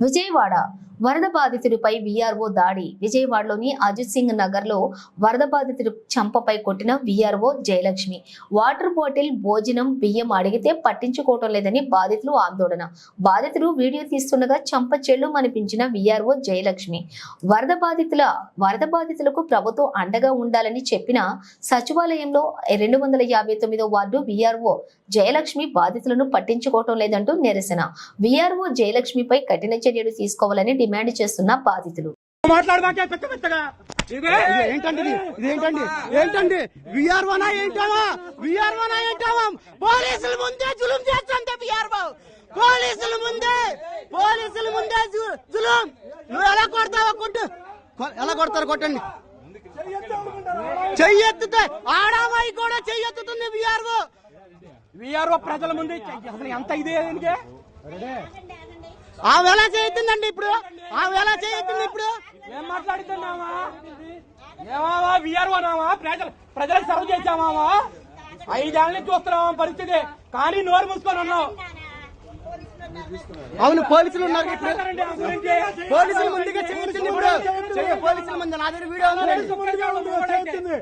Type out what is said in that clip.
విజయవాడ వరద బాధితుడిపై వీఆర్ఓ దాడి. విజయవాడలోని అజిత్ సింగ్ నగర్లో వరద బాధితుడి చంపపై కొట్టిన వీఆర్ఓ జయలక్ష్మి. వాటర్ బాటిల్ భోజనం బియ్యం అడిగితే పట్టించుకోవటం లేదని బాధితులు ఆందోళన. బాధితులు వీడియో తీస్తుండగా చంప చెల్లు అనిపించిన వీఆర్ఓ జయలక్ష్మి. వరద బాధితుల వరద బాధితులకు ప్రభుత్వం అండగా ఉండాలని చెప్పిన సచివాలయంలో రెండు వందల యాభై తొమ్మిదో వార్డు వీఆర్ఓ జయలక్ష్మి బాధితులను పట్టించుకోవటం లేదంటూ నిరసన. వీఆర్ఓ జయలక్ష్మిపై కఠిన చర్యలు తీసుకోవాలని డిమాండ్ చేస్తున్న బాధితులు. మాట్లాడమాకే పెద్ద పెద్దగా. ఏంటండి? ఏంటండి ఏంటావా ఏంటావా పోలీసుల ముందే జులుం చేస్తుంటే విఆర్ఓ పోలీసుల ముందే పోలీసుల ముందే జులుం. నువ్వు ఎలా కొడతావా కొట్టు. ఎలా కొడతారు కొట్టండి. చెయ్యెత్తుతే ఆడామాయి కూడా చెయ్యెత్తుతుంది విఆర్ఓ విఆర్ఓ ప్రజల ముందు అసలు ఎంత ఇదే ఆమె ఎలా చేయొద్దండి ఇప్పుడు. ఆమె ఎలా చేయొద్దండి ఇప్పుడు. ఏం మాట్లాడుతున్నావా ఏమావా విఆర్ఓ నావా? ప్రజలు ప్రజలకు సర్వ్ చేసామావా ఐదేళ్ళ నుంచి చూస్తున్నావా పరిస్థితి? కానీ నోరు మూసుకొని ఉన్నావు. అవును పోలీసులు ఉన్నారు ఇప్పుడు. పోలీసుల ముందుగా చేయొచ్చింది ఇప్పుడు. పోలీసుల ముందు నా దగ్గర వీడియో ఉంది.